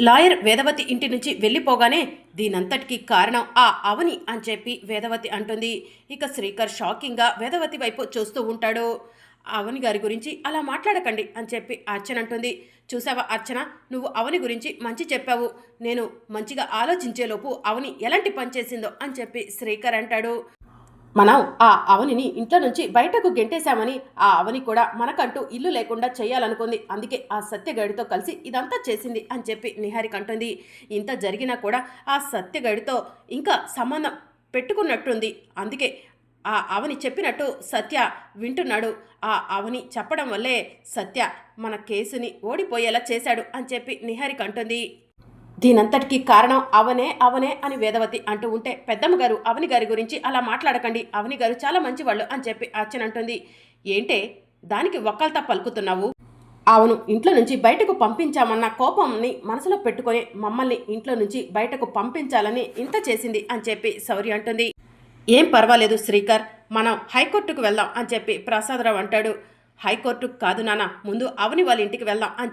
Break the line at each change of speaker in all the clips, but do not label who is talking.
Lawyer Vedavathi ఇంటి నుంచి వెళ్ళిపోగానే దీనంతటికి కారణం ఆ అవని అని చెప్పి వేదవతి అంటుంది. ఇక శ్రీకర్ షాకింగ్గా వేదవతి వైపు చూస్తూ ఉంటాడు. అవని గారి గురించి అలా మాట్లాడకండి అని చెప్పి అర్చన అంటుంది. చూసావా అర్చన? నువ్వు అవని గురించి మంచి చెప్పావు. నేను మంచిగా ఆలోచించేలోపు అవని ఎలాంటి పని చేసిందో అని చెప్పి శ్రీకర్ అంటాడు. మనం ఆ అవనిని ఇంట్లో నుంచి బయటకు గెంటేశామని ఆ అవని కూడా మనకంటూ ఇల్లు లేకుండా చేయాలనుకుంది. అందుకే ఆ సత్యగడితో కలిసి ఇదంతా చేసింది అని చెప్పి నిహారిక అంటుంది ఇంత జరిగినా కూడా ఆ సత్యగడితో ఇంకా సంబంధం పెట్టుకున్నట్టుంది. అందుకే ఆ అవని చెప్పినట్టు సత్య వింటున్నాడు. ఆ అవని చెప్పడం వల్లే సత్య మన కేసుని ఓడిపోయేలా చేశాడు అని చెప్పి నిహారిక అంటుంది దీనంతటికి కారణం అవనే అవనే అని వేదవతి అంటూ ఉంటే పెద్దమ్మ గారు అవని గారి గురించి అలా మాట్లాడకండి. అవని గారు చాలా మంచివాళ్ళు అని చెప్పి అర్చన అంటుంది ఏంటే దానికి ఒక్కల్తా పలుకుతున్నావు? అవును ఇంట్లో నుంచి బయటకు పంపించామన్న కోపంని మనసులో పెట్టుకొని మమ్మల్ని ఇంట్లో నుంచి బయటకు పంపించాలని ఇంత చేసింది అని చెప్పి శౌర్య అంటుంది. ఏం పర్వాలేదు శ్రీకర్ మనం హైకోర్టుకు వెళ్దాం అని చెప్పి ప్రసాదరావు అంటాడు. హైకోర్టుకు కాదు నాన్న ముందు అవని వాళ్ళ ఇంటికి వెళ్దాం అని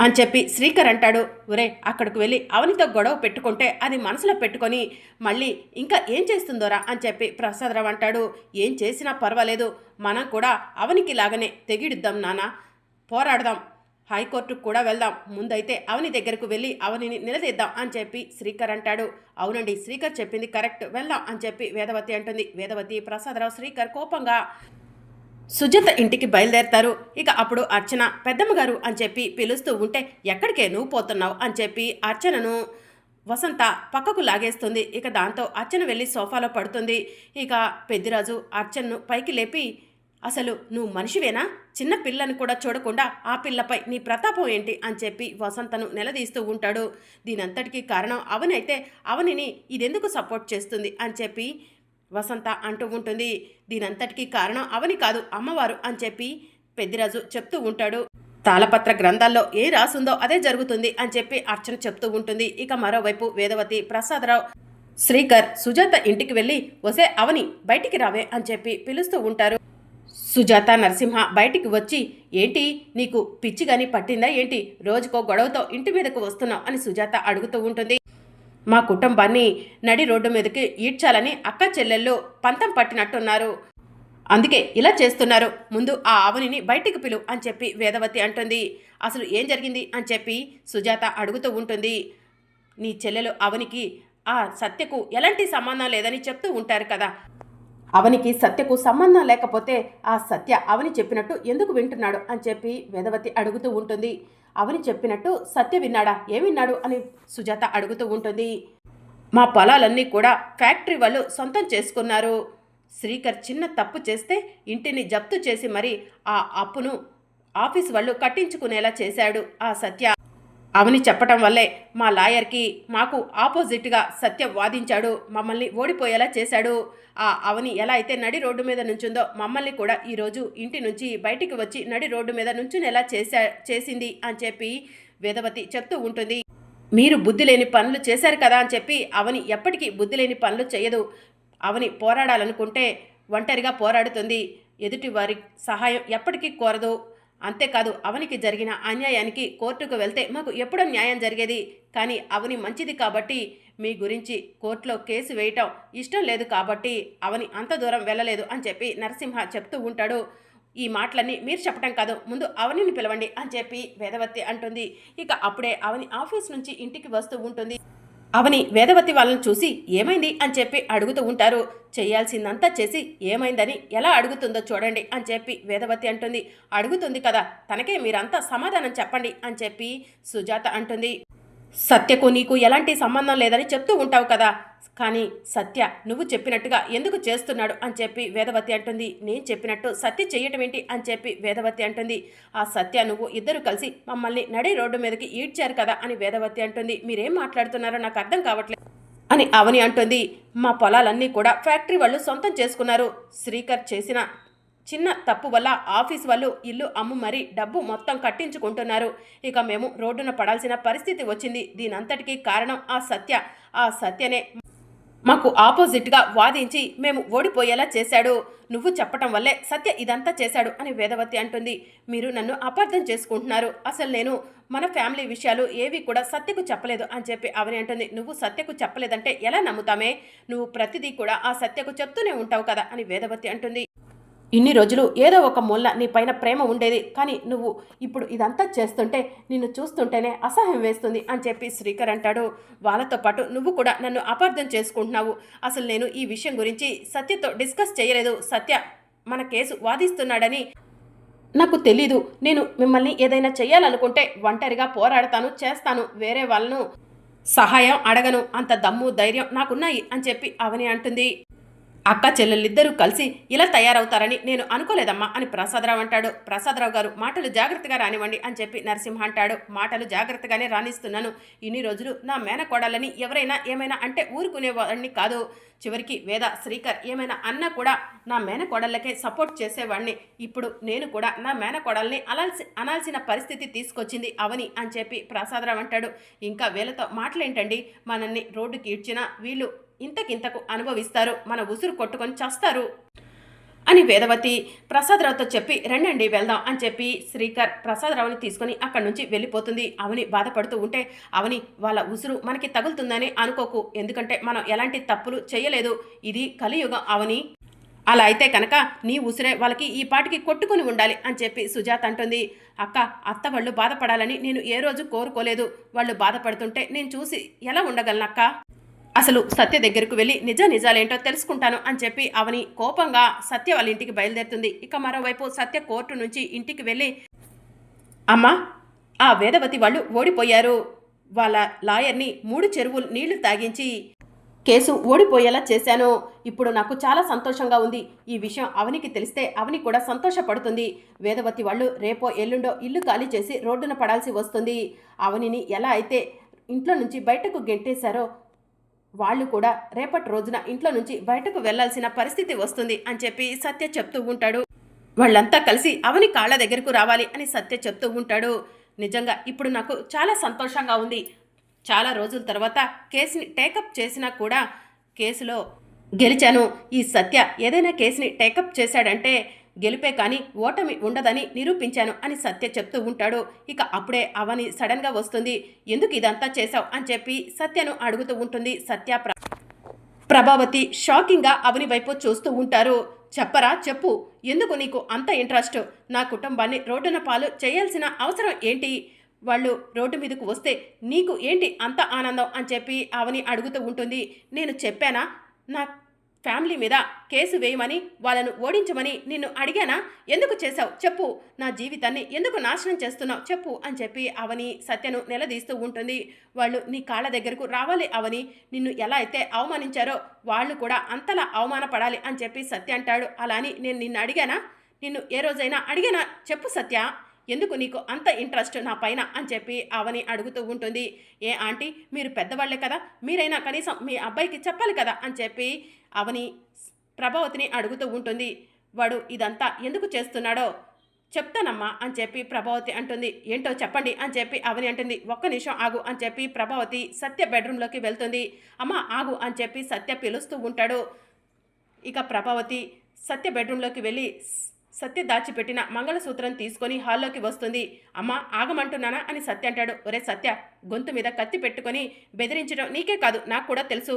అని చెప్పి శ్రీకర్ అంటాడు. ఒరే అక్కడికి వెళ్ళి అవనితో గొడవ పెట్టుకుంటే అది మనసులో పెట్టుకొని మళ్ళీ ఇంకా ఏం చేస్తుందోరా? అని చెప్పి ప్రసాదరావు అంటాడు. ఏం చేసినా పర్వాలేదు. మనం కూడా అవనికి లాగానే తెగిడిద్దాం నాన్న. పోరాడదాం. హైకోర్టుకు కూడా వెళ్దాం. ముందైతే అవని దగ్గరకు వెళ్ళి అవనిని నిలదీద్దాం అని చెప్పి శ్రీకర్ అంటాడు. అవునండి శ్రీకర్ చెప్పింది కరెక్ట్. వెళ్దాం అని చెప్పి వేదవతి అంటుంది. వేదవతి ప్రసాదరావు శ్రీకర్ కోపంగా సుజాత ఇంటికి బయలుదేరతారు. ఇక అప్పుడు అర్చన పెద్దమ్మ గారు అని చెప్పి పిలుస్తూ ఉంటే ఎక్కడికే నువ్వు పోతున్నావు? అని చెప్పి అర్చనను వసంత పక్కకు లాగేస్తుంది. ఇక దాంతో అర్చన వెళ్ళి సోఫాలో పడుతుంది. ఇక పెద్దిరాజు అర్చనను పైకి లేపి అసలు నువ్వు మనిషివేనా? చిన్న పిల్లని కూడా చూడకుండా ఆ పిల్లపై నీ ప్రతాపం ఏంటి? అని చెప్పి వసంతను నిలదీస్తూ ఉంటాడు. దీనంతటికీ కారణం అవనైతే అవనిని ఇదెందుకు సపోర్ట్ చేస్తుంది? అని చెప్పి వసంత అంటూ ఉంటుంది. దీనంతటికీ కారణం అవని కాదు అమ్మవారు అని చెప్పి పెద్దిరాజు చెప్తూ ఉంటాడు. తాళపత్ర గ్రంథాల్లో ఏ రాసుందో అదే జరుగుతుంది అని చెప్పి అర్చన చెప్తూ ఉంటుంది. ఇక మరోవైపు వేదవతి ప్రసాదరావు శ్రీకర్ సుజాత ఇంటికి వెళ్ళి వసే అవని బయటికి రావే అని చెప్పి పిలుస్తూ ఉంటారు. సుజాత నరసింహ బయటికి వచ్చి ఏంటి నీకు పిచ్చి గాని పట్టిందా? ఏంటి? రోజుకో గొడవతో ఇంటి మీదకు వస్తున్నావు అని సుజాత అడుగుతూ ఉంటుంది. మా కుటుంబాన్ని నడి రోడ్డు మీదకి ఈడ్చాలని అక్క చెల్లెళ్ళు పంతం పట్టినట్టున్నారు. అందుకే ఇలా చేస్తున్నారు. ముందు ఆ ఆవునిని బయటికి పిలు అని చెప్పి వేదవతి అంటుంది. అసలు ఏం జరిగింది అని చెప్పి సుజాత అడుగుతూ ఉంటుంది. నీ చెల్లెలు అవనికి ఆ సత్యకు ఎలాంటి సంబంధం లేదని చెప్తూ ఉంటారు కదా. అవనికి సత్యకు సంబంధం లేకపోతే ఆ సత్య అవని చెప్పినట్టు ఎందుకు వింటున్నాడు అని చెప్పి వేదవతి అడుగుతూ ఉంటుంది. అవని చెప్పినట్టు సత్య విన్నాడా? ఏ విన్నాడు? అని సుజాత అడుగుతూ ఉంటుంది. మా పొలాలన్నీ కూడా ఫ్యాక్టరీ వాళ్ళు సొంతం చేసుకున్నారు. శ్రీకర్ చిన్న తప్పు చేస్తే ఇంటిని జప్తు చేసి మరి ఆ అప్పును ఆఫీస్ వాళ్ళు కట్టించుకునేలా చేశాడు ఆ సత్య. అవని చెప్పటం వల్లే మా లాయర్కి మాకు ఆపోజిట్గా సత్య వాదించాడు. మమ్మల్ని ఓడిపోయేలా చేశాడు. ఆ అవని ఎలా అయితే నడి రోడ్డు మీద నుంచుందో మమ్మల్ని కూడా ఈరోజు ఇంటి నుంచి బయటికి వచ్చి నడి రోడ్డు మీద నుంచునేలా చేశా చేసింది అని చెప్పి వేదవతి చెప్తూ ఉంటుంది. మీరు బుద్ధి లేని పనులు చేశారు కదా అని చెప్పి అవని ఎప్పటికీ బుద్ధి లేని పనులు చేయదు. అవని పోరాడాలనుకుంటే ఒంటరిగా పోరాడుతుంది. ఎదుటి వారి సహాయం ఎప్పటికీ కోరదు. అంతేకాదు అవనికి జరిగిన అన్యాయానికి కోర్టుకు వెళ్తే మాకు ఎప్పుడో న్యాయం జరిగేది. కానీ అవని మంచిది కాబట్టి మీ గురించి కోర్టులో కేసు వేయటం ఇష్టం లేదు కాబట్టి అవని అంత దూరం వెళ్ళలేదు అని చెప్పి నరసింహ చెప్తూ ఉంటాడు. ఈ మాటలన్నీ మీరు చెప్పటం కాదు ముందు అవనిని పిలవండి అని చెప్పి వేదవతి అంటుంది. ఇక అప్పుడే అవని ఆఫీస్ నుంచి ఇంటికి వస్తూ ఉంటుంది. అవని వేదవతి వాళ్ళని చూసి ఏమైంది అని చెప్పి అడుగుతూ ఉంటారు. చేయాల్సిందంతా చేసి ఏమైందని ఎలా అడుగుతుందో చూడండి అని చెప్పి వేదవతి అంటుంది. అడుగుతుంది కదా తనకే మీరంతా సమాధానం చెప్పండి అని చెప్పి సుజాత అంటుంది. సత్యకు నీకు ఎలాంటి సంబంధం లేదని చెప్తూ ఉంటావు కదా. కానీ సత్య నువ్వు చెప్పినట్టుగా ఎందుకు చేస్తున్నాడు అని చెప్పి వేదవతి అంటుంది. నేను చెప్పినట్టు సత్య చేయటం ఏంటి అని చెప్పి వేదవతి అంటుంది. ఆ సత్య నువ్వు ఇద్దరు కలిసి మమ్మల్ని నడి రోడ్డు మీదకి ఈడ్చారు కదా అని వేదవతి అంటుంది. మీరేం మాట్లాడుతున్నారో నాకు అర్థం కావట్లేదు అని అవని అంటుంది. మా పొలాలన్నీ కూడా ఫ్యాక్టరీ వాళ్ళు సొంతం చేసుకున్నారు. శ్రీకర్ చేసిన చిన్న తప్పు వల్ల ఆఫీస్ వాళ్ళు ఇల్లు అమ్ము మరీ డబ్బు మొత్తం కట్టించుకుంటున్నారు. ఇక మేము రోడ్డున పడాల్సిన పరిస్థితి వచ్చింది. దీనంతటికీ కారణం ఆ సత్య. ఆ సత్యనే మాకు ఆపోజిట్గా వాదించి మేము ఓడిపోయేలా చేశాడు. నువ్వు చెప్పటం వల్లే సత్య ఇదంతా చేశాడు అని వేదవతి అంటుంది. మీరు నన్ను అపార్థం చేసుకుంటున్నారు. అసలు నేను మన ఫ్యామిలీ విషయాలు ఏవి కూడా సత్యకు చెప్పలేదు అని చెప్పి అవని అంటుంది. నువ్వు సత్యకు చెప్పలేదంటే ఎలా నమ్ముతామే? నువ్వు ప్రతిదీ కూడా ఆ సత్యకు చెప్తూనే ఉంటావు కదా అని వేదవతి అంటుంది. ఇన్ని రోజులు ఏదో ఒక మూల నీ పైన ప్రేమ ఉండేది. కానీ నువ్వు ఇప్పుడు ఇదంతా చేస్తుంటే నిన్ను చూస్తుంటేనే అసహ్యం వేస్తుంది అని చెప్పి శ్రీకర్ అంటాడు. వాళ్ళతో పాటు నువ్వు కూడా నన్ను అపార్థం చేసుకుంటున్నావు. అసలు నేను ఈ విషయం గురించి సత్యతో డిస్కస్ చేయలేదు. సత్య మన కేసు వాదిస్తున్నాడని నాకు తెలీదు. నేను మిమ్మల్ని ఏదైనా చేయాలనుకుంటే ఒంటరిగా పోరాడతాను చేస్తాను. వేరే వాళ్ళను సహాయం అడగను. అంత దమ్ము ధైర్యం నాకున్నాయి అని చెప్పి అవని అంటుంది. అక్క చెల్లెళ్ళిద్దరూ కలిసి ఇలా తయారవుతారని నేను అనుకోలేదమ్మా అని ప్రసాదరావు అంటాడు. ప్రసాదరావు గారు మాటలు జాగ్రత్తగా రానివ్వండి అని చెప్పి నరసింహ అంటాడు. మాటలు జాగ్రత్తగానే రాణిస్తున్నాను. ఇన్ని రోజులు నా మేనకోడలని ఎవరైనా ఏమైనా అంటే ఊరుకునేవాడిని కాదు. చివరికి వేద శ్రీకర్ ఏమైనా అన్నా కూడా నా మేనకోడళ్ళకే సపోర్ట్ చేసేవాడిని. ఇప్పుడు నేను కూడా నా మేనకోడల్ని అనాల్సి అనాల్సిన పరిస్థితి తీసుకొచ్చింది అవని అని చెప్పి ప్రసాదరావు అంటాడు. ఇంకా వీళ్ళతో మాటలేంటండి? మనల్ని రోడ్డుకి ఇడ్చినా వీళ్ళు ఇంతకింతకు అనుభవిస్తారు. మన ఉసురు కొట్టుకొని చస్తారు. అని వేదవతి ప్రసాదరావుతో చెప్పి రండండి వెళ్దాం అని చెప్పి శ్రీకర్ ప్రసాదరావుని తీసుకొని అక్కడి నుంచి వెళ్ళిపోతుంది. అవని బాధపడుతూ ఉంటే అవని వాళ్ళ ఉసురు మనకి తగులుతుందని అనుకోకు. ఎందుకంటే మనం ఎలాంటి తప్పులు చేయలేదు. ఇది కలియుగం అవని. అలా అయితే కనుక నీ ఉసిరే వాళ్ళకి ఈ పాటికి కొట్టుకుని ఉండాలి అని చెప్పి సుజాత అంటుంది. అక్క అత్త వాళ్ళు బాధపడాలని నేను ఏ రోజు కోరుకోలేదు. వాళ్ళు బాధపడుతుంటే నేను చూసి ఎలా ఉండగలనక్క అసలు సత్య దగ్గరకు వెళ్ళి నిజ నిజాలేంటో తెలుసుకుంటాను అని చెప్పి అవని కోపంగా సత్య వాళ్ళ ఇంటికి బయలుదేరుతుంది. ఇక మరోవైపు సత్య కోర్టు నుంచి ఇంటికి వెళ్ళి అమ్మా ఆ వేదవతి వాళ్ళు ఓడిపోయారు. వాళ్ళ లాయర్ని మూడు చెరువులు నీళ్ళు తాగించి కేసు ఓడిపోయేలా చేశాను. ఇప్పుడు నాకు చాలా సంతోషంగా ఉంది. ఈ విషయం అవనికి తెలిస్తే అవని కూడా సంతోషపడుతుంది. వేదవతి వాళ్ళు రేపో ఎల్లుండో ఇల్లు ఖాళీ చేసి రోడ్డున పడాల్సి వస్తుంది. అవనిని ఎలా అయితే ఇంట్లో నుంచి బయటకు గెంటేశారో వాళ్ళు కూడా రేపటి రోజున ఇంట్లో నుంచి బయటకు వెళ్ళాల్సిన పరిస్థితి వస్తుంది అని చెప్పి సత్య చెప్తూ ఉంటాడు. వాళ్ళంతా కలిసి అవని కాళ్ళ దగ్గరకు రావాలి అని సత్య చెప్తూ ఉంటాడు. నిజంగా ఇప్పుడు నాకు చాలా సంతోషంగా ఉంది. చాలా రోజుల తర్వాత కేసుని టేకప్ చేసినా కూడా కేసులో గెలిచాను. ఈ సత్య ఏదైనా కేసుని టేకప్ చేశాడంటే గెలిపే కానీ ఓటమి ఉండదని నిరూపించాను అని సత్య చెప్తూ ఉంటాడు. ఇక అప్పుడే అవని సడన్గా వస్తుంది. ఎందుకు ఇదంతా చేశావు? అని చెప్పి సత్యను అడుగుతూ ఉంటుంది సత్య ప్రభావతి. షాకింగ్గా అవని వైపు చూస్తూ ఉంటారు. చెప్పరా చెప్పు. ఎందుకు నీకు అంత ఇంట్రెస్ట్? నా కుటుంబాన్ని రోడ్డున పాలు చేయాల్సిన అవసరం ఏంటి? వాళ్ళు రోడ్డు మీదకు వస్తే నీకు ఏంటి అంత ఆనందం? అని చెప్పి అవని అడుగుతూ ఉంటుంది. నేను చెప్పానా? నా ఫ్యామిలీ మీద కేసు వేయమని వాళ్ళను ఓడించమని నిన్ను అడిగానా? ఎందుకు చేశావు? చెప్పు. నా జీవితాన్ని ఎందుకు నాశనం చేస్తున్నావు? చెప్పు అని చెప్పి అవని సత్యను నిలదీస్తూ ఉంటుంది. వాళ్ళు నీ కాళ్ళ దగ్గరకు రావాలి అవని నిన్ను ఎలా అయితే అవమానించారో వాళ్ళు కూడా అంతలా అవమానపడాలి అని చెప్పి సత్య అంటాడు. అలా అని నేను నిన్ను అడిగానా? నిన్ను ఏ రోజైనా అడిగానా? చెప్పు సత్య. ఎందుకు నీకు అంత ఇంట్రెస్ట్ నా పైన? అని చెప్పి అవని అడుగుతూ ఉంటుంది. ఏ ఆంటీ మీరు పెద్దవాళ్ళే కదా. మీరైనా కనీసం మీ అబ్బాయికి చెప్పాలి కదా? అని చెప్పి అవని ప్రభావతిని అడుగుతూ ఉంటుంది. వాడు ఇదంతా ఎందుకు చేస్తున్నాడో చెప్తానమ్మా అని చెప్పి ప్రభావతి అంటుంది. ఏంటో చెప్పండి అని చెప్పి అవని అంటుంది. ఒక్క నిమిషం ఆగు అని చెప్పి ప్రభావతి సత్య బెడ్రూమ్లోకి వెళ్తుంది. అమ్మ ఆగు అని చెప్పి సత్య పిలుస్తూ ఉంటాడు. ఇక ప్రభావతి సత్య బెడ్రూమ్లోకి వెళ్ళి సత్య దాచిపెట్టిన మంగళసూత్రం తీసుకొని హాల్లోకి వస్తుంది. అమ్మ ఆగమంటున్నానా అని సత్య అంటాడు. ఒరే సత్య గొంతు మీద కత్తి పెట్టుకొని బెదిరించడం నీకే కాదు నాకు కూడా తెలుసు.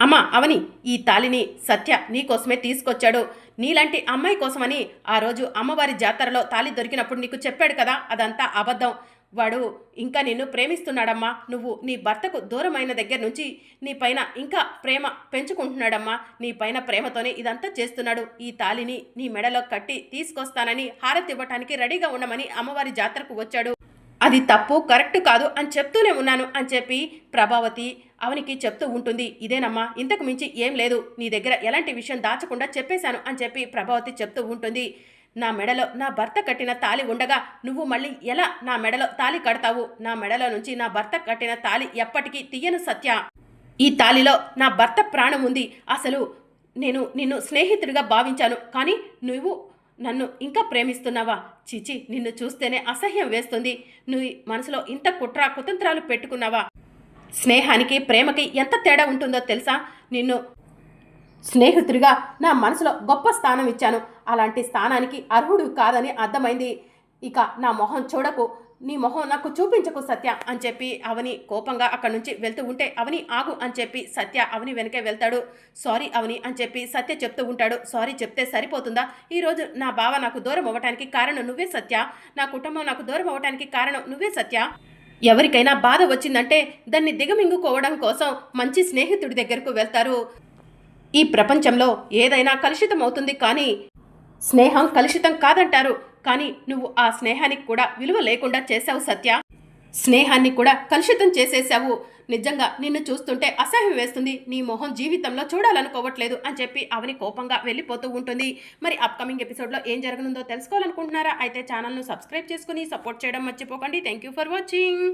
అమ్మా అవని ఈ తాలిని సత్య నీకోసమే తీసుకొచ్చాడు. నీలాంటి అమ్మాయి కోసమని ఆ రోజు అమ్మవారి జాతరలో తాలి దొరికినప్పుడు నీకు చెప్పాడు కదా అదంతా అబద్ధం. వాడు ఇంకా నిన్ను ప్రేమిస్తున్నాడమ్మా. నువ్వు నీ భర్తకు దూరమైన దగ్గర నుంచి నీ పైన ఇంకా ప్రేమ పెంచుకుంటున్నాడమ్మా. నీ పైన ప్రేమతోనే ఇదంతా చేస్తున్నాడు. ఈ తాలిని నీ మెడలో కట్టి తీసుకొస్తానని హారతి ఇవ్వటానికి రెడీగా ఉండమని అమ్మవారి జాతరకు వచ్చాడు. అది తప్పు కరెక్ట్ కాదు అని చెప్తూనే ఉన్నాను అని చెప్పి ప్రభావతి అవనికి చెప్తూ ఉంటుంది. ఇదేనమ్మా ఇంతకు మించి ఏం లేదు. నీ దగ్గర ఎలాంటి విషయం దాచకుండా చెప్పేశాను అని చెప్పి ప్రభావతి చెప్తూ ఉంటుంది. నా మెడలో నా భర్త కట్టిన తాలి ఉండగా నువ్వు మళ్ళీ ఎలా నా మెడలో తాలి కడతావు? నా మెడలో నుంచి నా భర్త కట్టిన తాలి ఎప్పటికీ తీయను సత్య. ఈ తాలిలో నా భర్త ప్రాణం ఉంది. అసలు నేను నిన్ను స్నేహితుడిగా భావించాను. కానీ నువ్వు నన్ను ఇంకా ప్రేమిస్తున్నావా? చిచి నిన్ను చూస్తేనే అసహ్యం వేస్తుంది. నువ్వు మనసులో ఇంత కుట్ర కుతంత్రాలు పెట్టుకున్నావా? స్నేహానికి ప్రేమకి ఎంత తేడా ఉంటుందో తెలుసా? నిన్ను స్నేహితుడిగా నా మనసులో గొప్ప స్థానం ఇచ్చాను. అలాంటి స్థానానికి అర్హుడు కాదని అర్థమైంది. ఇక నా మొహం చూడకు. నీ మొహం నాకు చూపించకు సత్య అని చెప్పి అవని కోపంగా అక్కడి నుంచి వెళ్తూ ఉంటే అవని ఆగు అని చెప్పి సత్య అవని వెనకే వెళ్తాడు. సారీ అవని అని చెప్పి సత్య చెప్తూ ఉంటాడు. సారీ చెప్తే సరిపోతుందా? ఈరోజు నా బావ నాకు దూరం అవ్వటానికి కారణం నువ్వే సత్య. నా కుటుంబం నాకు దూరం అవ్వటానికి కారణం నువ్వే సత్య. ఎవరికైనా బాధ వచ్చిందంటే దాన్ని దిగమింగుకోవడం కోసం మంచి స్నేహితుడి దగ్గరకు వెళ్తారు. ఈ ప్రపంచంలో ఏదైనా కలుషితం అవుతుంది కానీ స్నేహం కలుషితం కాదంటారు. కానీ నువ్వు ఆ స్నేహానికి కూడా విలువ లేకుండా చేశావు సత్య. స్నేహాన్ని కూడా కలుషితం చేసేసావు నిజంగా నిన్ను చూస్తుంటే అసహ్యం వేస్తుంది. నీ మొహం జీవితంలో చూడాలనుకోవట్లేదు అని చెప్పి అవని కోపంగా వెళ్ళిపోతూ ఉంటుంది. మరి అప్కమింగ్ ఎపిసోడ్లో ఏం జరగనుందో తెలుసుకోవాలనుకుంటున్నారా? అయితే ఛానల్ను సబ్స్క్రైబ్ చేసుకుని సపోర్ట్ చేయడం మర్చిపోకండి. Thank you for watching